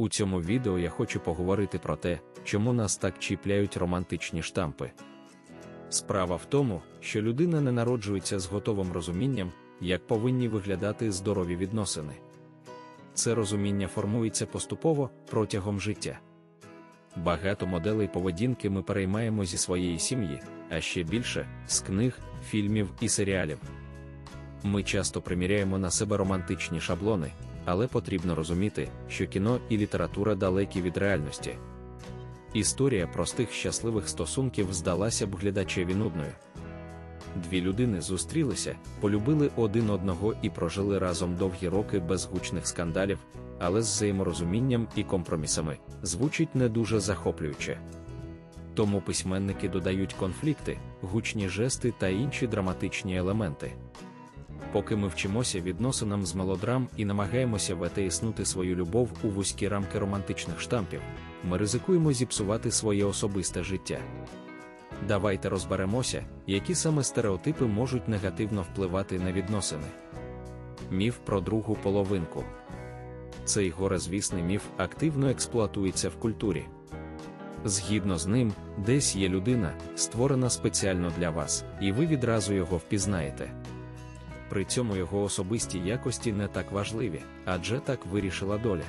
У цьому відео я хочу поговорити про те, чому нас так чіпляють романтичні штампи. Справа в тому, що людина не народжується з готовим розумінням, як повинні виглядати здорові відносини. Це розуміння формується поступово протягом життя. Багато моделей поведінки ми переймаємо зі своєї сім'ї, а ще більше з книг, фільмів і серіалів. Ми часто приміряємо на себе романтичні шаблони, але потрібно розуміти, що кіно і література далекі від реальності. Історія простих щасливих стосунків здалася б глядачеві нудною. Дві людини зустрілися, полюбили один одного і прожили разом довгі роки без гучних скандалів, але з взаєморозумінням і компромісами звучить не дуже захоплююче. Тому письменники додають конфлікти, гучні жести та інші драматичні елементи. Поки ми вчимося відносинам з мелодрам і намагаємося витиснути свою любов у вузькі рамки романтичних штампів, ми ризикуємо зіпсувати своє особисте життя. Давайте розберемося, які саме стереотипи можуть негативно впливати на відносини. Міф про другу половинку. Цей горезвісний міф активно експлуатується в культурі. Згідно з ним, десь є людина, створена спеціально для вас, і ви відразу його впізнаєте. При цьому його особисті якості не так важливі, адже так вирішила доля.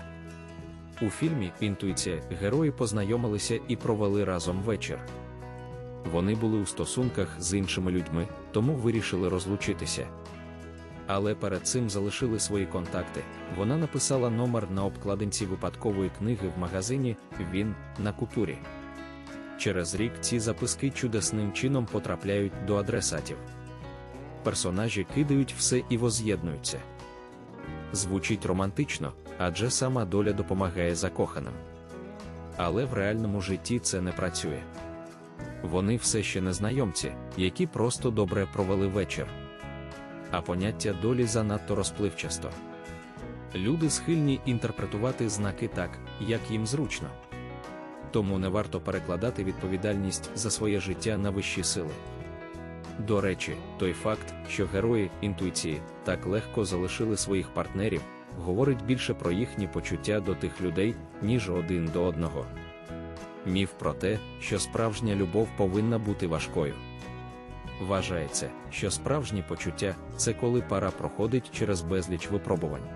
У фільмі Інтуїція герої познайомилися і провели разом вечір. Вони були у стосунках з іншими людьми, тому вирішили розлучитися. Але перед цим залишили свої контакти. Вона написала номер на обкладинці випадкової книги в магазині Він на купюрі. Через рік ці записки чудесним чином потрапляють до адресатів. Персонажі кидають все і воз'єднуються. Звучить романтично, адже сама доля допомагає закоханим. Але в реальному житті це не працює. Вони все ще незнайомці, які просто добре провели вечір. А поняття долі занадто розпливчасто. Люди схильні інтерпретувати знаки так, як їм зручно. Тому не варто перекладати відповідальність за своє життя на вищі сили. До речі, той факт, що герої інтуїції так легко залишили своїх партнерів, говорить більше про їхні почуття до тих людей, ніж один до одного. Міф про те, що справжня любов повинна бути важкою. Вважається, що справжні почуття це коли пара проходить через безліч випробувань.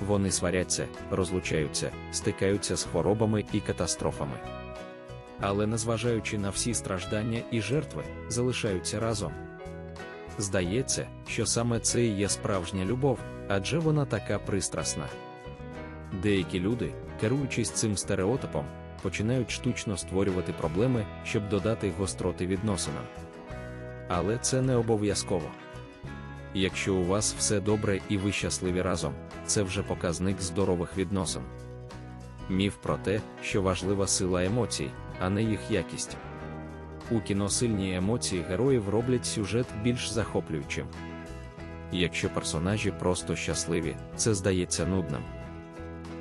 Вони сваряться, розлучаються, стикаються з хворобами і катастрофами. Але незважаючи на всі страждання і жертви, залишаються разом. Здається, що саме це і є справжня любов, адже вона така пристрасна. Деякі люди, керуючись цим стереотипом, починають штучно створювати проблеми, щоб додати гостроти відносинам. Але це не обов'язково. Якщо у вас все добре і ви щасливі разом, це вже показник здорових відносин. Міф про те, що важлива сила емоцій, а не їх якість. У кіно сильні емоції героїв роблять сюжет більш захоплюючим. Якщо персонажі просто щасливі, це здається нудним.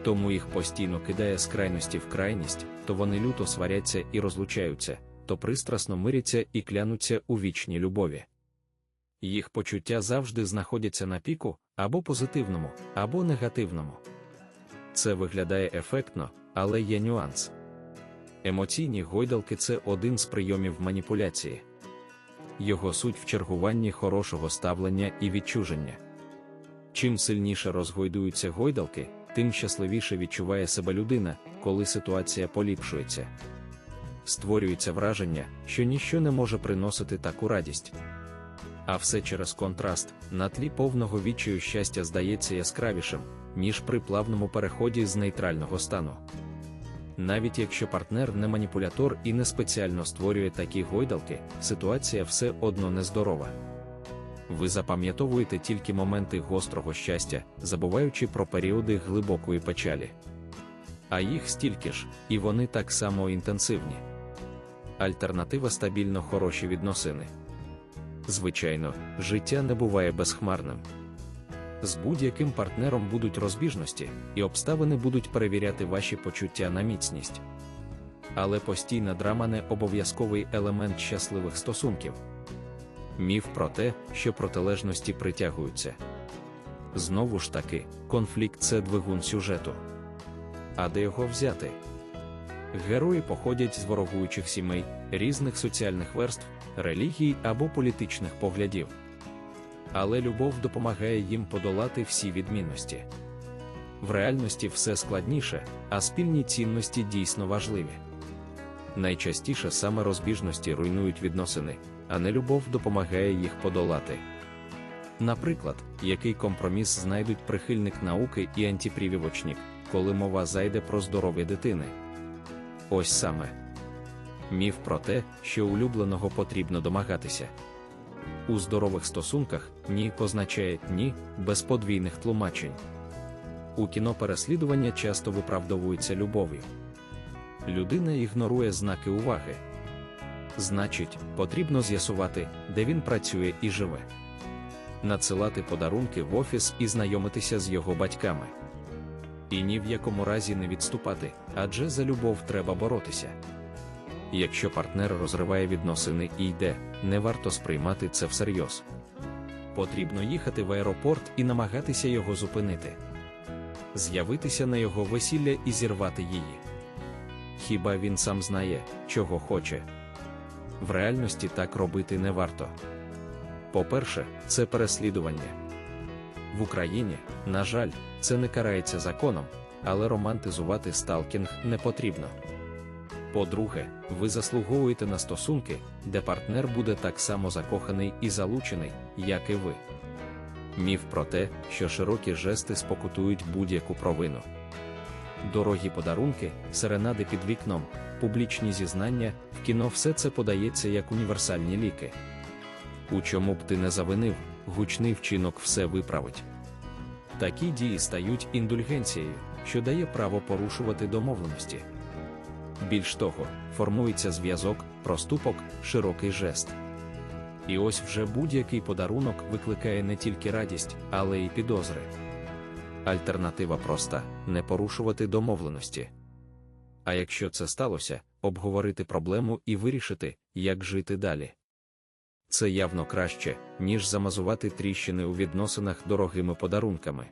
Тому їх постійно кидає з крайності в крайність, то вони люто сваряться і розлучаються, то пристрасно миряться і клянуться у вічній любові. Їх почуття завжди знаходяться на піку або позитивному, або негативному. Це виглядає ефектно, але є нюанс. Емоційні гойдалки це один з прийомів маніпуляції. Його суть в чергуванні хорошого ставлення і відчуження. Чим сильніше розгойдуються гойдалки, тим щасливіше відчуває себе людина, коли ситуація поліпшується. Створюється враження, що ніщо не може приносити таку радість. А все через контраст, на тлі повного відчаю щастя здається яскравішим, ніж при плавному переході з нейтрального стану. Навіть якщо партнер не маніпулятор і не спеціально створює такі гойдалки, ситуація все одно нездорова. Ви запам'ятовуєте тільки моменти гострого щастя, забуваючи про періоди глибокої печалі. А їх стільки ж, і вони так само інтенсивні. Альтернатива стабільно хороші відносини. Звичайно, життя не буває безхмарним. З будь-яким партнером будуть розбіжності, і обставини будуть перевіряти ваші почуття на міцність. Але постійна драма не обов'язковий елемент щасливих стосунків. Міф про те, що протилежності притягуються. Знову ж таки, конфлікт це двигун сюжету. а де його взяти? Герої походять з ворогуючих сімей, різних соціальних верств, релігій або політичних поглядів. Але любов допомагає їм подолати всі відмінності. В реальності все складніше, а спільні цінності дійсно важливі. Найчастіше саме розбіжності руйнують відносини, а не любов допомагає їх подолати. Наприклад, який компроміс знайдуть прихильник науки і антипривівочник, коли мова зайде про здоров'я дитини. Ось саме міф про те, що улюбленого потрібно домагатися. У здорових стосунках ні позначає ні без подвійних тлумачень. У кіно переслідування часто виправдовується любов'ю. Людина ігнорує знаки уваги. Значить, потрібно з'ясувати, де він працює і живе, надсилати подарунки в офіс і знайомитися з його батьками. І ні в якому разі не відступати, адже за любов треба боротися. Якщо партнер розриває відносини і йде, не варто сприймати це всерйоз. Потрібно їхати в аеропорт і намагатися його зупинити, з'явитися на його весілля і зірвати її. Хіба він сам знає, чого хоче? В реальності так робити не варто. По-перше, це переслідування. В Україні, на жаль, це не карається законом, але романтизувати сталкінг не потрібно. По-друге, ви заслуговуєте на стосунки, де партнер буде так само закоханий і залучений, як і ви. Міф про те, що широкі жести спокутують будь-яку провину. Дорогі подарунки, серенади під вікном, публічні зізнання, в кіно все це подається як універсальні ліки. У чому б ти не завинив, гучний вчинок все виправить. Такі дії стають індульгенцією, що дає право порушувати домовленості. Більш того, формується зв'язок, проступок, широкий жест. І ось вже будь-який подарунок викликає не тільки радість, але й підозри. Альтернатива проста не порушувати домовленості. А якщо це сталося, обговорити проблему і вирішити, як жити далі. Це явно краще, ніж замазувати тріщини у відносинах дорогими подарунками.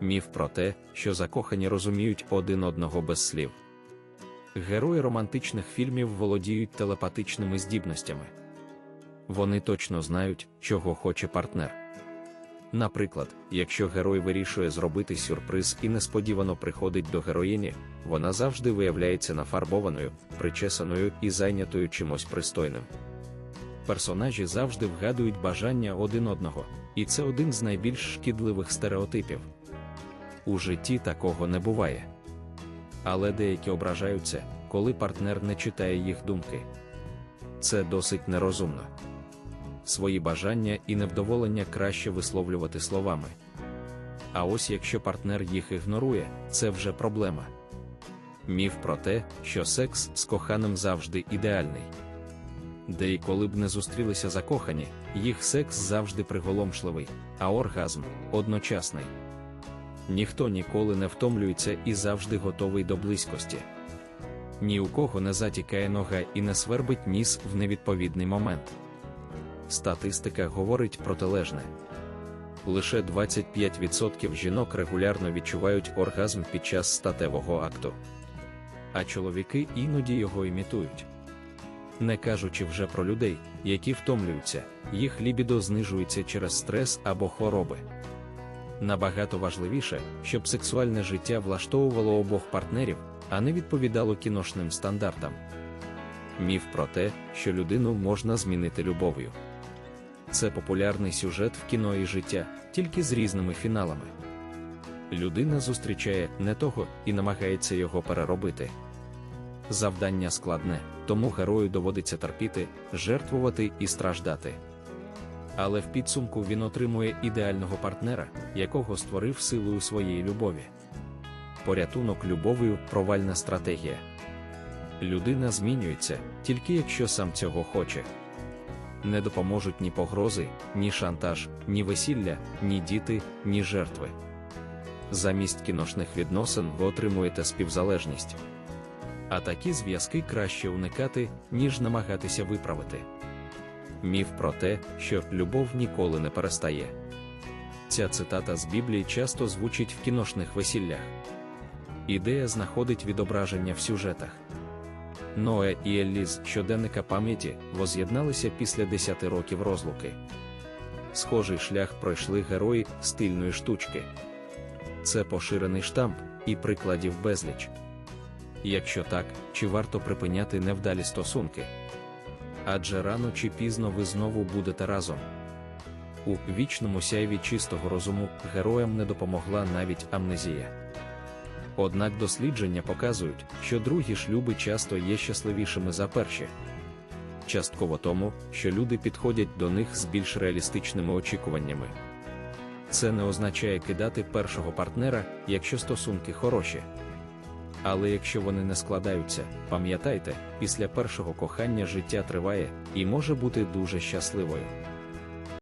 Міф про те, що закохані розуміють один одного без слів. Герої романтичних фільмів володіють телепатичними здібностями. Вони точно знають, чого хоче партнер. Наприклад, якщо герой вирішує зробити сюрприз і несподівано приходить до героїні, вона завжди виявляється нафарбованою, причесаною і зайнятою чимось пристойним. Персонажі завжди вгадують бажання один одного, і це один з найбільш шкідливих стереотипів. У житті такого не буває. Але деякі ображаються, коли партнер не читає їх думки. Це досить нерозумно. Свої бажання і невдоволення краще висловлювати словами. А ось якщо партнер їх ігнорує, це вже проблема. Міф про те, що секс з коханим завжди ідеальний. Де і коли б не зустрілися закохані, їх секс завжди приголомшливий, а оргазм одночасний. Ніхто ніколи не втомлюється і завжди готовий до близькості. Ні у кого не затікає нога і не свербить ніс в невідповідний момент. Статистика говорить протилежне. Лише 25% жінок регулярно відчувають оргазм під час статевого акту. А чоловіки іноді його імітують. Не кажучи вже про людей, які втомлюються, їх лібідо знижується через стрес або хвороби. Набагато важливіше, щоб сексуальне життя влаштовувало обох партнерів, а не відповідало кіношним стандартам. Міф про те, що людину можна змінити любов'ю. Це популярний сюжет в кіно і життя, тільки з різними фіналами. Людина зустрічає не того і намагається його переробити. Завдання складне, тому герою доводиться терпіти, жертвувати і страждати. Але в підсумку він отримує ідеального партнера, якого створив силою своєї любові. Порятунок любов'ю провальна стратегія. Людина змінюється, тільки якщо сам цього хоче. Не допоможуть ні погрози, ні шантаж, ні весілля, ні діти, ні жертви. Замість кіношних відносин ви отримуєте співзалежність. А такі зв'язки краще уникати, ніж намагатися виправити. Міф про те, що любов ніколи не перестає. Ця цитата з Біблії часто звучить в кіношних весіллях. Ідея знаходить відображення в сюжетах. Ноe і Еллі з щоденника пам'яті воз'єдналися після 10 років розлуки. Схожий шлях пройшли герої стильної штучки. Це поширений штамп і прикладів безліч. Якщо так, чи варто припиняти невдалі стосунки? Адже рано чи пізно ви знову будете разом. У вічному сяйві чистого розуму героям не допомогла навіть амнезія. Однак дослідження показують, що другі шлюби часто є щасливішими за перші. Частково тому, що люди підходять до них з більш реалістичними очікуваннями. Це не означає кидати першого партнера, якщо стосунки хороші. Але якщо вони не складаються, пам'ятайте, після першого кохання життя триває і може бути дуже щасливою.